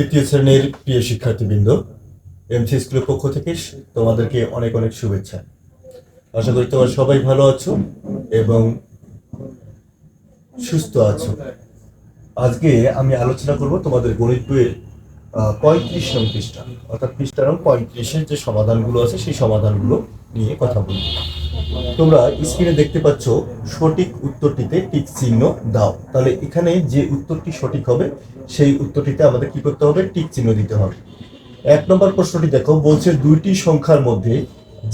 তৃতীয় শ্রেণির প্রিয় শিক্ষার্থীবৃন্দ এমসি স্কুলের পক্ষ থেকে তোমাদেরকে অনেক অনেক শুভেচ্ছা। আশা করি তোমরা সবাই ভালো আছো এবং সুস্থ আছো। আজকে আমি আলোচনা করব তোমাদের গণিত বইয়ের পঁয়ত্রিশ নং পৃষ্ঠা। অর্থাৎ পৃষ্ঠা নং পঁয়ত্রিশের যে সমাধানগুলো আছে, সেই সমাধানগুলো নিয়ে কথা বলব। তোমরা স্ক্রিনে দেখতে পাচ্ছ, সঠিক উত্তরটিতে টিক চিহ্ন দাও। তাহলে এখানে যে উত্তরটি সঠিক হবে, সেই উত্তরটিতে আমাদের কি করতে হবে? টিক চিহ্ন দিতে হবে। এক নম্বর প্রশ্নটি দেখো, বলছে দুইটি সংখ্যার মধ্যে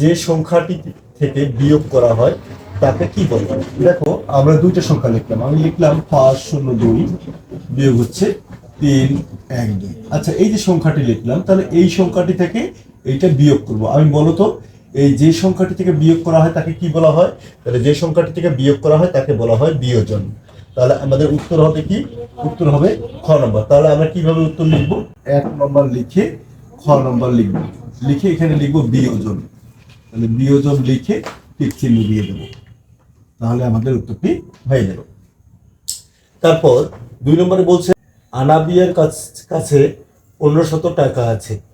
যে সংখ্যাটি থেকে বিয়োগ করা হয়, তাকে কি বলে? দেখো, আমরা দুইটা সংখ্যা লিখলাম। আমি লিখলাম পাঁচ, শূন্য, দুই, বিয়োগ হচ্ছে তিন, এক, দুই। আচ্ছা এই যে সংখ্যাটি লিখলাম, তাহলে এই সংখ্যাটি থেকে এইটা বিয়োগ করব। আমি বলতো এই যে সংখ্যাটি থেকে বিয়োগ করা হয় তাকে কি বলা হয়? তাহলে যে সংখ্যাটি থেকে বিয়োগ করা হয় তাকে বলা হয় বিয়োজন। তাহলে আমাদের উত্তর হবে কি? উত্তর হবে খ নম্বর। তাহলে আমরা কীভাবে উত্তর লিখব? এক নম্বর লিখে খ নম্বর লিখব। লিখে এখানে লিখব বিয়োজন। তাহলে বিয়োজন লিখে টিক চিহ্ন দিয়ে দেবো। তাহলে আমাদের উত্তরটি হয়ে গেল। তারপর দুই নম্বরে বলছে, আনাবিয়ার কাছ- কাছে পনেরো শত টাকা আছে।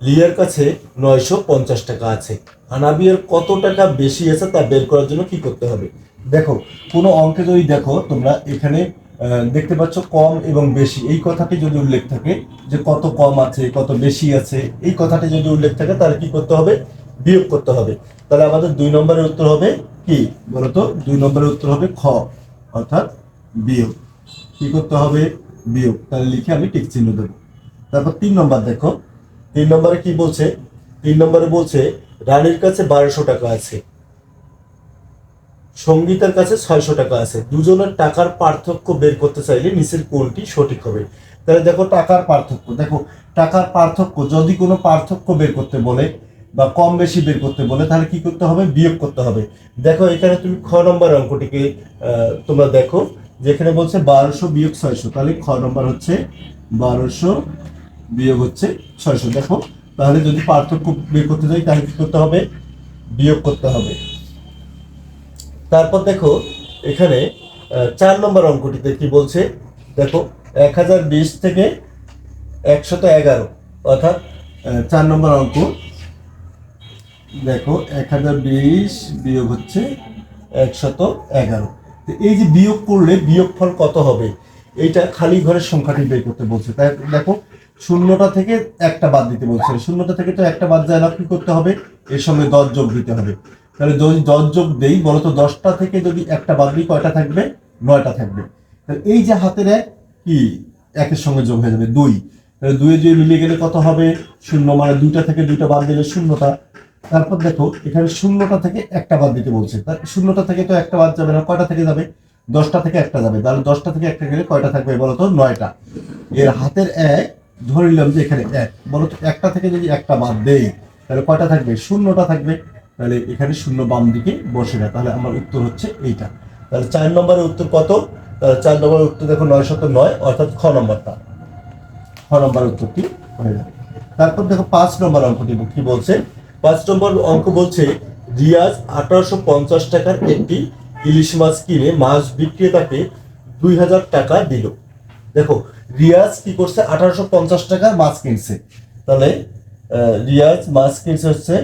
লিয়ার কাছে নয়শো পঞ্চাশ টাকা আছে। আনাবিয়ার কত টাকা বেশি আছে তা বের করার জন্য কি করতে হবে? দেখো, কোনো অঙ্কে যদি দেখো, তোমরা এখানে দেখতে পাচ্ছ কম এবং বেশি। এই কথাটি যদি উল্লেখ থাকে যে কত কম আছে, কত বেশি আছে, এই কথাটি যদি উল্লেখ থাকে, তাহলে কি করতে হবে? বিয়োগ করতে হবে। তাহলে আমাদের দুই নম্বরের উত্তর হবে কি? বলতো, দুই নম্বরের উত্তর হবে খ, অর্থাৎ বিয়োগ। কি করতে হবে? বিয়োগ। তাহলে লিখে আমি টিক চিহ্ন দেবো। তারপর তিন নম্বর দেখো। তিন নম্বরে কি বলছে? তিন নম্বরে বলছে, রানীর কাছে বারোশো টাকা আছে। সঙ্গীতার কাছে ছয়শো টাকা আছে। দুজনের টাকার পার্থক্য বের করতে চাইলে নিচের কোনটি সঠিক হবে? তাহলে দেখো টাকার পার্থক্য। দেখো, টাকার পার্থক্য, যদি কোনো পার্থক্য বের করতে বলে বা কম বেশি বের করতে বলে, তাহলে কি করতে হবে? বিয়োগ করতে হবে। দেখো, এখানে তুমি খ নম্বর অঙ্কটিকে তোমরা দেখো, যেখানে বলছে বারোশো বিয়োগ ছয়শো। তাহলে খ নম্বর হচ্ছে বারোশো বিয়োগ হচ্ছে ছয়শো। দেখো, তাহলে যদি পার্থক্য বের করতে যাই, তাহলে কি করতে হবে? বিয়োগ করতে হবে। তারপর দেখো, এখানে চার নম্বর অঙ্কটিতে কি বলছে? দেখো, এক হাজার বিশ থেকে একশত এগারো, অর্থাৎ চার নম্বর অঙ্ক। দেখো, এক হাজার বিশ বিয়োগ হচ্ছে একশত এগারো। এই যে বিয়োগ করলে বিয়োগ ফল কত হবে? এইটা খালি ঘরের সংখ্যাটি বের করতে বলছে। তাই দেখো শূন্যটা থেকে একটা বাদ দিতে বলছে। শূন্যটা থেকে তো একটা বাদ যায় না, কি করতে হবে? এর সঙ্গে দশ যোগ দিতে হবে। তাহলে যদি দশ যোগ দেই, বলতো দশটা থেকে যদি একটা বাদ দিই, কয়টা থাকবে? নয়টা থাকবে। তাহলে এই যে হাতের এক, কি? একের সঙ্গে যোগ হয়ে যাবে দুই। তাহলে দুয়ে দুই মিলিয়ে গেলে কত হবে? শূন্য মানে দুইটা থেকে দুইটা বাদ দিলে শূন্যটা। তারপর দেখো, এখানে শূন্যটা থেকে একটা বাদ দিতে বলছে। তার শূন্যটা থেকে তো একটা বাদ যাবে না, কয়টা থেকে যাবে? দশটা থেকে একটা যাবে। তাহলে দশটা থেকে একটা গেলে কয়টা থাকবে বলতো? নয়টা। এর হাতের এক ধরে নিলাম যে এখানে এক বলতো একটা থেকে যদি একটা বাদ দেই, তাহলে কয়টা থাকবে? শূন্যটা থাকবে। তাহলে এখানে শূন্য বাম দিকে বসে না তাহলে আমার উত্তর হচ্ছে এইটা। তাহলে চার নম্বরের উত্তর কত? তাহলে চার নম্বরের উত্তর দেখো নয় শত নয়, অর্থাৎ খ নম্বরটা। খ নম্বর উত্তরটি হয়ে যাবে। তারপর দেখো পাঁচ নম্বর অঙ্কটি কি বলছে? পাঁচ নম্বর অঙ্ক বলছে, রিয়াজ আঠারোশো পঞ্চাশ টাকার একটি ইলিশ মাছ কিনে মাছ বিক্রেতাকে দুই হাজার টাকা দিল। দেখো রিয়াজ কি করছে? আঠারোশো পঞ্চাশ টাকার মাছ কিনছে। তাহলে রিয়াজ মাছ কিনছে হচ্ছে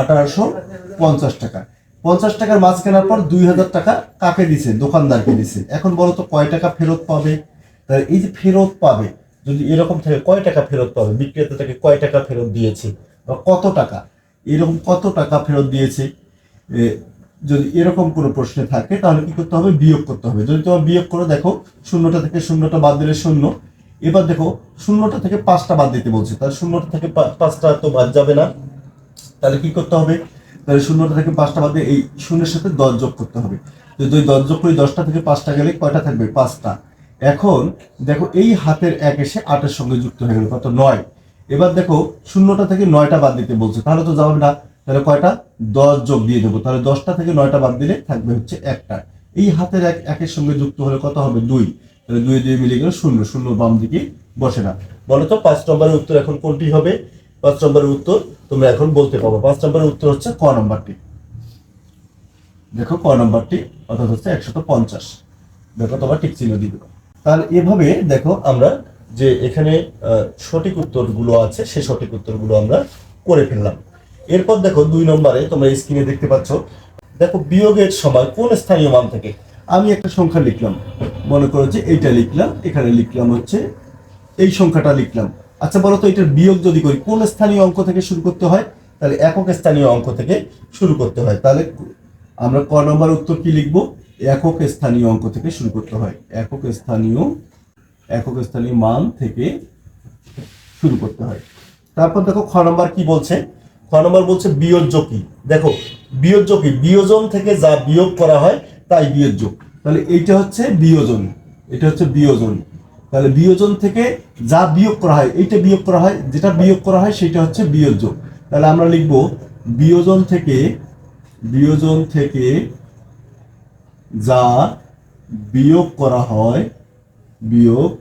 আঠারোশো পঞ্চাশ টাকা। পঞ্চাশ টাকার মাছ কেনার পর দুই হাজার টাকা কাকে দিছে? দোকানদারকে দিছে। এখন বলো তো, কয় টাকা ফেরত পাবে? তাহলে এই যে ফেরত পাবে, যদি এরকম থাকে, কয় টাকা ফেরত পাবে? বিক্রেতা তাকে কয় টাকা ফেরত দিয়েছে? বা কত টাকা? এরকম কত টাকা ফেরত দিয়েছে? যদি এরকম কোনো প্রশ্নে থাকে, তাহলে কি করতে হবে? বিয়োগ করতে হবে। যদি তোমার বিয়োগ করে, দেখো, শূন্যটা থেকে শূন্যটা বাদ দিলে শূন্য। এবার দেখো, শূন্যটা থেকে পাঁচটা বাদ দিতে বলছে। তাহলে শূন্যটা থেকে পাঁচটা তো বাদ যাবে না। তাহলে কি করতে হবে? তাহলে শূন্যটা থেকে পাঁচটা বাদে এই শূন্যের সাথে দশ যোগ করতে হবে। যদি দশ যোগ করি, দশটা থেকে পাঁচটা গেলে কয়টা থাকবে? পাঁচটা। এখন দেখো, এই হাতের এক এসে আটের সঙ্গে যুক্ত হয়ে গেল, কত? নয়। এবার দেখো, শূন্যটা থেকে নয়টা বাদ দিতে বলছে। তাহলে তো যাবে না। তাহলে কয়টা? দশ যোগ দিয়ে দেবো। তাহলে দশটা থেকে নয়টা বাদ দিলে থাকবে হচ্ছে একটা। এই হাতের এক, একের সঙ্গে যুক্ত হলে কত হবে? দুই। তাহলে দুই দুই মিলে গেলে শূন্য। শূন্য বাম দিকে বসে না। বলো তো, পাঁচ নম্বরের উত্তর এখন কোনটি হবে? পাঁচ নম্বরের উত্তর তোমরা এখন বলতে পারব পাঁচ নম্বরের উত্তর হচ্ছে ক নম্বরটি। দেখো ক নম্বরটি, অর্থাৎ হচ্ছে একশত পঞ্চাশ। দেখো তোমার ঠিক চিহ্ন দিয়ে দেবো। তাহলে এভাবে দেখো আমরা যে এখানে সঠিক উত্তরগুলো আছে সেই সঠিক উত্তরগুলো আমরা করে ফেললাম। এরপর দেখো দুই নম্বরে তোমরা স্ক্রিনে দেখতে পাচ্ছ। দেখো বিয়োগের সময় কোন স্থানীয় মান থেকে? আমি একটা সংখ্যা লিখলাম। মনে করো যে এইটা লিখলাম, এখানে লিখলাম হচ্ছে এই সংখ্যাটা লিখলাম। আচ্ছা বলো তো এটার বিয়োগ যদি করি, কোন স্থানীয় অঙ্ক থেকে শুরু করতে হয়? তাহলে একক স্থানীয় অঙ্ক থেকে শুরু করতে হয়। তাহলে আমরা ক নম্বর উত্তর কি লিখব? একক স্থানীয় অঙ্ক থেকে শুরু করতে হয়। একক স্থানীয় একক স্থানীয় মান থেকে শুরু করতে হয়। তারপর দেখো খ নম্বর কি বলছে? নম্বর বলছে বিয়োজ্য কি? দেখো, বিয়োজ্য কি? বিয়োজন থেকে যা বিয়োগ করা হয়, তাই বিয়োজ্য। তাহলে এইটা হচ্ছে বিয়োজন। এটা হচ্ছে বিয়োজন। তাহলে বিয়োজন থেকে যা বিয়োগ করা হয়, এইটা বিয়োগ করা হয়, যেটা বিয়োগ করা হয়, সেটা হচ্ছে বিয়োজ্য। তাহলে আমরা লিখব বিয়োজন থেকে বিয়োজন থেকে যা বিয়োগ করা হয়, বিয়োগ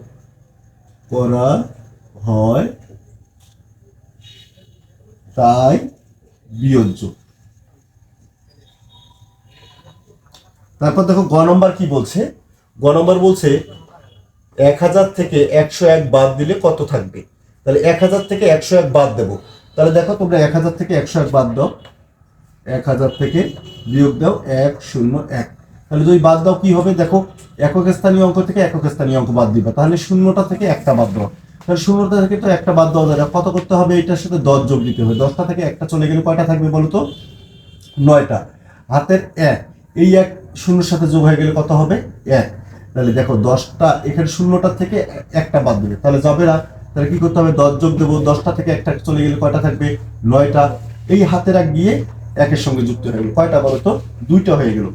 করা হয় তাই বিয়োজ্য। তারপর দেখো গ নম্বর কি বলছে? গ নম্বর বলছে এক হাজার থেকে একশো এক বাদ দিলে কত থাকবে? তাহলে এক হাজার থেকে একশো এক বাদ দেবো। তাহলে দেখো তোমরা এক হাজার থেকে একশো এক বাদ দাও। এক হাজার থেকে বিয়োগ দাও এক শূন্য এক। তাহলে যদি বাদ দাও কি হবে? দেখো একক স্থানীয় অঙ্ক থেকে একক স্থানীয় অঙ্ক বাদ দিবা। তাহলে শূন্যটা থেকে একটা বাদ দাও। তাহলে শূন্যটা থেকে তো একটা বাদ দেওয়া যায় না। কত করতে হবে? এটার সাথে দশ যোগ দিতে হবে। দশটা থেকে একটা চলে গেলে কয়টা থাকবে বলো তো? নয়টা। হাতের এক। এই এক শূন্যর সাথে যোগ হয়ে গেলে কত হবে? এক। তাহলে দেখো, দশটা এখানে শূন্যটা থেকে একটা বাদ দেবে তাহলে যাবে না। তাহলে কি করতে হবে? দশ যোগ দেবো। দশটা থেকে একটা চলে গেলে কয়টা থাকবে? নয়টা। এই হাতের এক গিয়ে একের সঙ্গে যুক্ত হয়ে গেল। কয়টা বলো তো? দুইটা হয়ে গেল।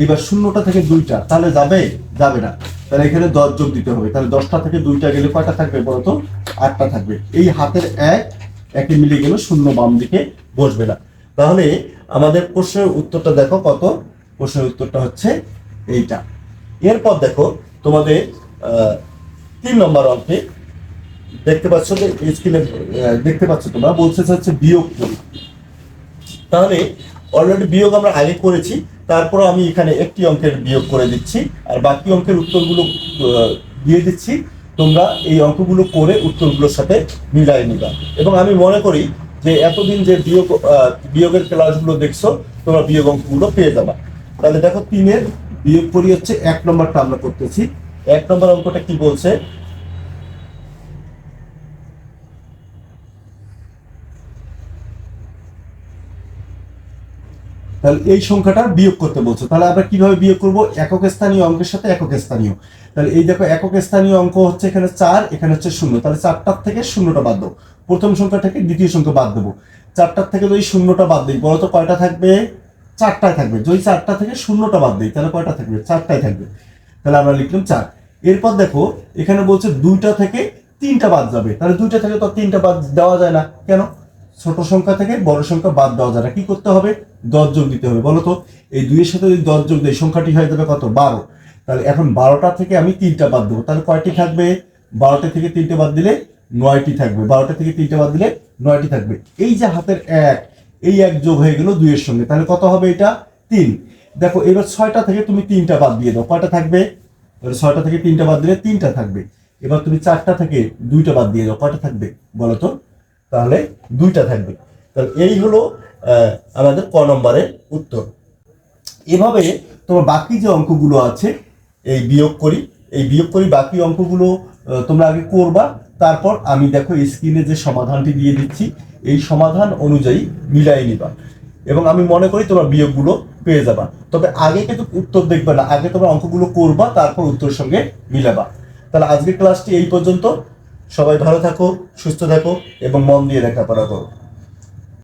এইবার শূন্যটা থেকে দুইটা, তাহলে যাবে? যাবে না। তাহলে এখানে দশ যোগ দিতে হবে। তাহলে দশটা থেকে দুইটা গেলে কয়টা থাকবে বলতো? আটটা থাকবে। এই হাতের এক, একে মিলে গেলে শূন্য বাম দিকে বসবে না। তাহলে আমাদের প্রশ্নের উত্তরটা দেখো কত? প্রশ্নের উত্তরটা হচ্ছে এইটা। এরপর দেখো তোমাদের তিন নম্বর অঙ্কে দেখতে পাচ্ছ যে স্ক্রিনে দেখতে পাচ্ছ তোমরা, বলছে হচ্ছে বিয়োগ করি তাহলে অলরেডি বিয়োগ আমরা আগে করেছি। তারপর আমি এখানে একটি অঙ্কের বিয়োগ করে দিচ্ছি, আর বাকি অঙ্কের উত্তরগুলো দিয়ে দিচ্ছি। তোমরা এই অঙ্কগুলো করে উত্তরগুলোর সাথে মিলাই নিবা। এবং আমি মনে করি যে এতদিন যে বিয়োগ বিয়োগের ক্লাসগুলো দেখছ, তোমরা বিয়োগ অঙ্কগুলো পেয়ে যাবা। তাহলে দেখো, তিনের বিয়োগ করি হচ্ছে এক নম্বরটা আমরা করতেছি। এক নম্বর অঙ্কটা কি বলছে? তাহলে এই সংখ্যাটা বিয়োগ করতে বলছো। তাহলে আমরা কীভাবে বিয়োগ করব? একক স্থানীয় অঙ্কের সাথে একক স্থানীয়। তাহলে এই দেখো, একক স্থানীয় অঙ্ক হচ্ছে এখানে চার, এখানে হচ্ছে শূন্য। তাহলে চারটার থেকে শূন্যটা বাদ দেবো প্রথম সংখ্যা থেকে দ্বিতীয় সংখ্যা বাদ দেবো। চারটার থেকে যদি শূন্যটা বাদ দিই। বলতো কয়টা থাকবে? চারটায় থাকবে। যদি চারটা থেকে শূন্যটা বাদ দিই, তাহলে কয়টা থাকবে? চারটায় থাকবে। তাহলে আমরা লিখলাম চার। এরপর দেখো, এখানে বলছে দুইটা থেকে তিনটা বাদ যাবে। তাহলে দুইটা থেকে তো তিনটা বাদ দেওয়া যায় না। কেন? ছোট সংখ্যা থেকে বড় সংখ্যা বাদ দেওয়া যায় না। কি করতে হবে? দশ যোগ দিতে হবে, বলো তো? এই দুইয়ের সাথে যদি দশ যোগ দেয়, সংখ্যাটি হয়ে যাবে কত? বারো। তাহলে এখন বারোটা থেকে আমি তিনটা বাদ দেবো। তাহলে কয়টি থাকবে? বারোটা থেকে তিনটে বাদ দিলে নয়টি থাকবে। বারোটা থেকে তিনটে বাদ দিলে নয়টি থাকবে। এই যে হাতের এক, এই এক যোগ হয়ে গেল দুইয়ের সঙ্গে। তাহলে কত হবে এটা? তিন। দেখো, এবার ছয়টা থেকে তুমি তিনটা বাদ দিয়ে দাও। কয়টা থাকবে? ছয়টা থেকে তিনটা বাদ দিলে তিনটা থাকবে। এবার তুমি চারটা থেকে দুইটা বাদ দিয়ে দাও। কয়টা থাকবে? বলো তো? তাহলে দুইটা থাকবে। তাহলে এই হলো আমাদের ক নম্বরের উত্তর। এভাবে তোমার বাকি যে অঙ্কগুলো আছে, এই বিয়োগ করি, এই বিয়োগ করি বাকি অঙ্কগুলো তোমরা আগে করবা, তারপর আমি দেখো স্ক্রিনে যে সমাধানটি দিয়ে দিচ্ছি, এই সমাধান অনুযায়ী মিলাই নিবা। এবং আমি মনে করি তোমরা বিয়োগগুলো পেয়ে যাবা। তবে আগে কিন্তু উত্তর দেখবে না, আগে তোমরা অঙ্কগুলো করবা, তারপর উত্তরের সঙ্গে মিলাবা। তাহলে আজকের ক্লাসটি এই পর্যন্ত। সবাই ভালো থাকো, সুস্থ থাকো, এবং মন দিয়ে লেখাপড়া করো।